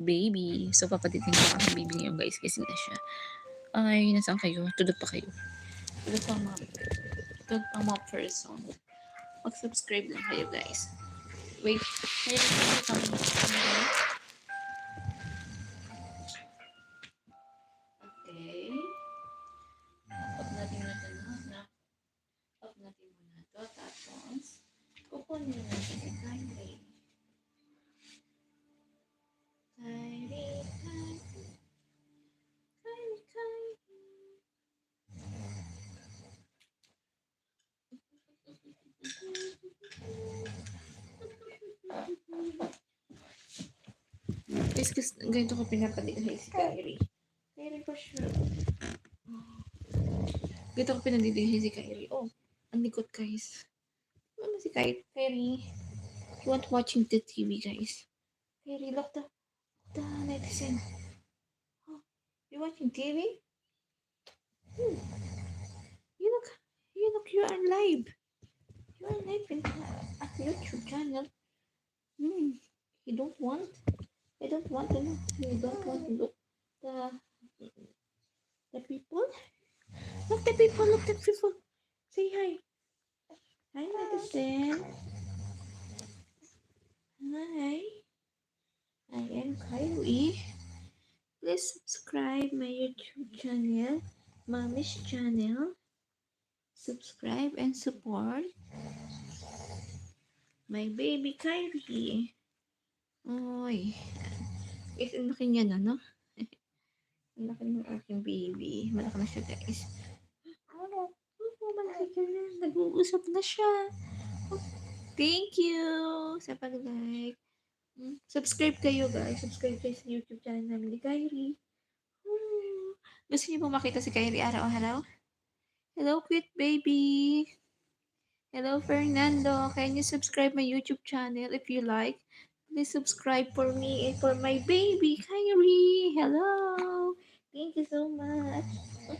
baby. So, papatitin ko ang baby ngayon guys kasi na siya. Ay, nasaan kayo? Tudod pa kayo. Tudod pa mga, tudod pa mga person. Mag-subscribe lang kayo guys. Wait, mayroon pa kami. Okay. Off natin na ito na. Off natin muna ito. Tapos, kukunin natin si Kylie. Guys, gusto, ganito ko pinapadigay si Kyrie. Kyrie for sure. Ganito ko pinadigay si Kyrie. Oh, ang likot guys. Ano si Kyrie? Kyrie. You want watching the TV guys? Kyrie, look the, the netizen. Oh, you watching TV? Hmm. You look, you look, you are live. You are live in uh, at YouTube channel. Hmm. You don't want? Want to look. You don't want to look the the people. Look the people. Look the people. Say hi. Hi, Madison. Hi. I am Kylie. Please subscribe my YouTube channel, Mommy's channel. Subscribe and support my baby Kylie. Oy. Guys, ang laki niya na, no? ang laki ng aking baby. Malaki na siya, guys. Ano? Oh, malaki na. Nag-uusap na siya. Oh, thank you sa pag-like. Mm, Subscribe kayo, guys. Subscribe kayo sa YouTube channel namin ni Kyrie. Oh, gusto niyo po makita si Kyrie araw-araw? Hello, cute baby. Hello, Fernando. Can you subscribe my YouTube channel if you like? Please subscribe for me and for my baby, Kyrie. Hello. Thank you so much.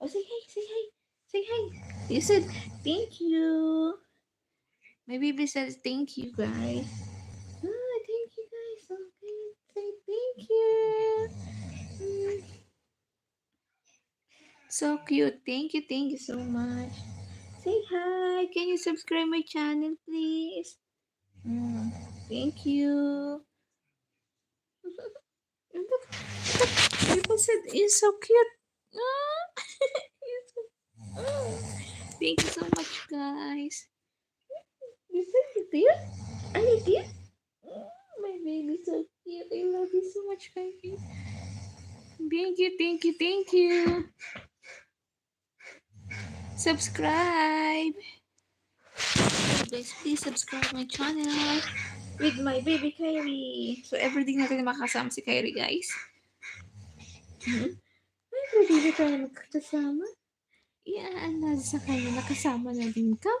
oh, say hi, say hi, say hi. You said thank you. My baby says thank you, guys. Ah, thank you, guys. Okay, say thank you. Mm. So cute. Thank you, thank you so much. Say hi. Can you subscribe my channel, please? Thank you. People said it's so cute. Ah. Thank you so much, guys. Said it dear? Are you dear? My baby so cute. I love you so much, baby. Thank you, thank you, thank you. Subscribe. Guys, please subscribe my channel with my baby Kyrie. So, everything natin makakasama si Kyrie, guys. Hmm? Ay, pwede ka na magkasama? Iyaan na sa kanya, nakasama na din ka.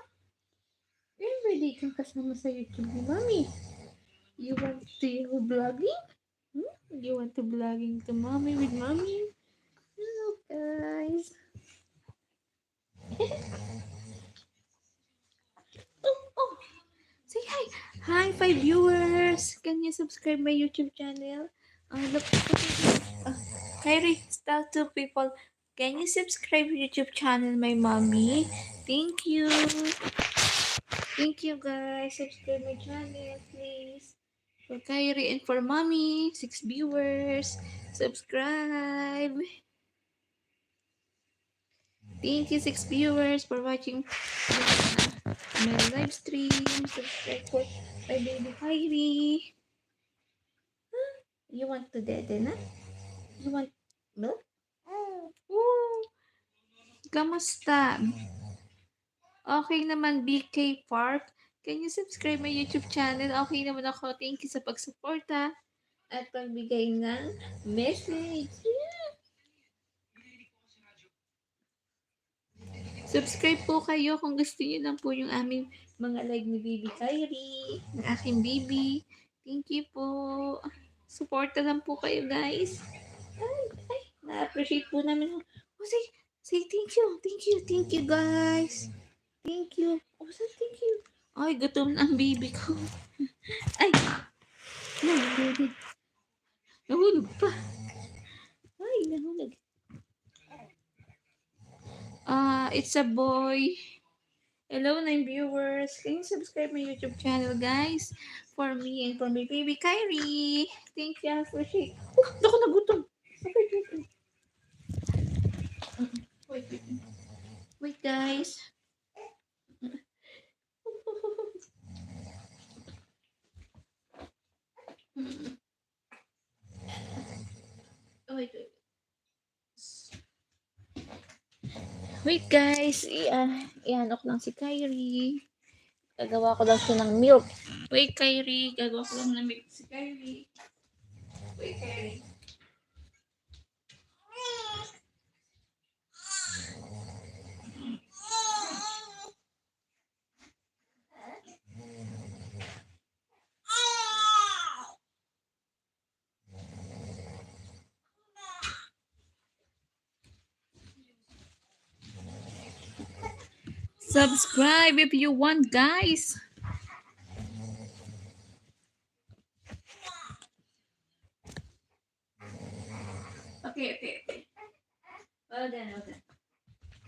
Everyday kang kasama sa YouTube ni Mami. You want to vlogging? Hmm? You want to vlogging to Mommy with Mommy? Hello, guys. oh, oh. Say hi. Five viewers. Can you subscribe my YouTube channel? Uh, look, uh, Kyrie, tell two people. Can you subscribe YouTube channel, my mommy? Thank you. Thank you, guys. Subscribe my channel, please. For Kyrie and for mommy, six viewers. Subscribe. Thank you, six viewers, for watching my live stream. Subscribe for my baby Kyrie. Huh? You want to dede na? You want milk? Oh. Kamusta? Okay naman, BK Park. Can you subscribe my YouTube channel? Okay naman ako. Thank you sa pagsuporta at pagbigay ng message. Subscribe po kayo kung gusto niyo lang po yung aming mga live ni Baby Kyrie, ng aking baby. Thank you po. Suporta lang po kayo, guys. Ay, ay, na-appreciate po namin. Oh, say, say thank you. Thank you, thank you, guys. Thank you. Oh, say thank you. Ay, gutom na ang baby ko. Ay, no. agad. Nahulog pa. It's a boy. Hello, nine viewers. Can you subscribe my YouTube channel, guys? For me and for my baby Kyrie. Thank you for shake. Oh, ako nagutom. Wait, wait. Wait, guys. Oh, wait, wait. Wait guys, i-ano i-ano ko lang si Kyrie. Gagawa ko lang siya ng milk. Wait Kyrie, gagawa ko lang ng milk si Kyrie. Wait Kyrie. Subscribe if you want, guys. Okay, okay, okay. Well done, well done.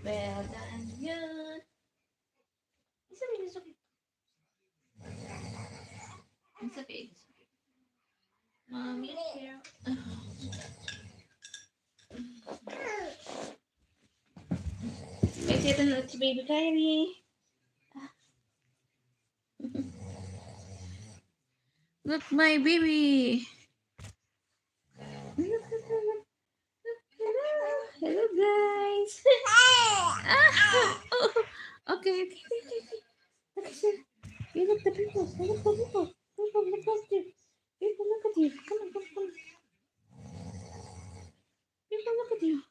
Well done, yun. It's okay, it's okay. It's okay, it's okay. Mommy, here. Ito na si baby Kyrie. Look, my baby. Hello, hello guys. Ah, oh, okay, okay, okay, okay. okay. You. Look the people. Look the people. People, look at you. People, look at you. Come on, come on, come on. People, look at you.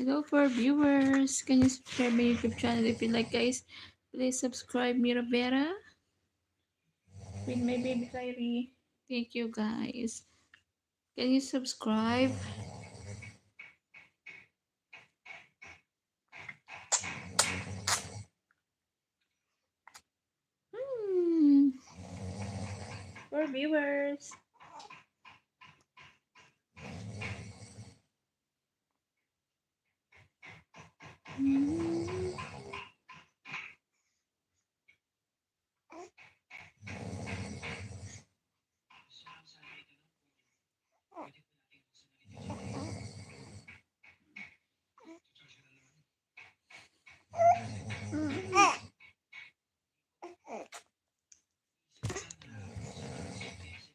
Hello for viewers. Can you subscribe my YouTube channel if you like, guys? Please subscribe Mira Vera with my baby Kyrie. Thank you, guys. Can you subscribe? Hmm. For viewers. Hmm.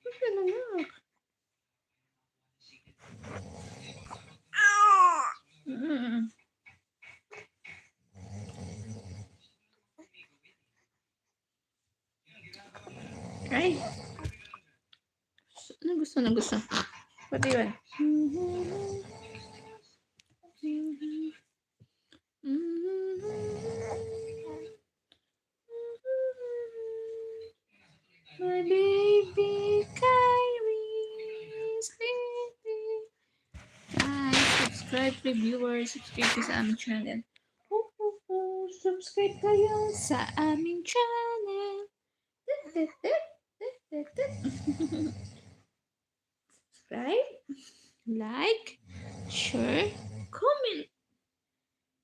Bakit naman? Mm. Ay. Ano gusto na gusto? You want? My baby Kyrie sleeping. Guys, subscribe to viewers. Subscribe sa aming channel. Oh, oh, oh. Subscribe kayo sa aming channel. Subscribe, like, share, comment.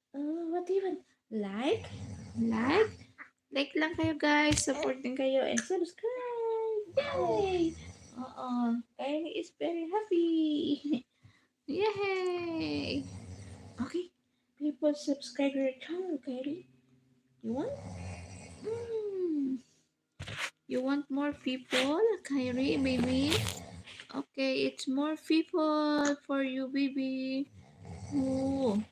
Uh, what even? Like, like, like lang kayo guys. Support din kayo and subscribe. Yay! Oo. Kylie is very happy. Yay! Okay. People subscribe your channel, Kylie. You want? Hmm. You want more people, Kyrie, baby? Okay, it's more people for you, baby. Oh,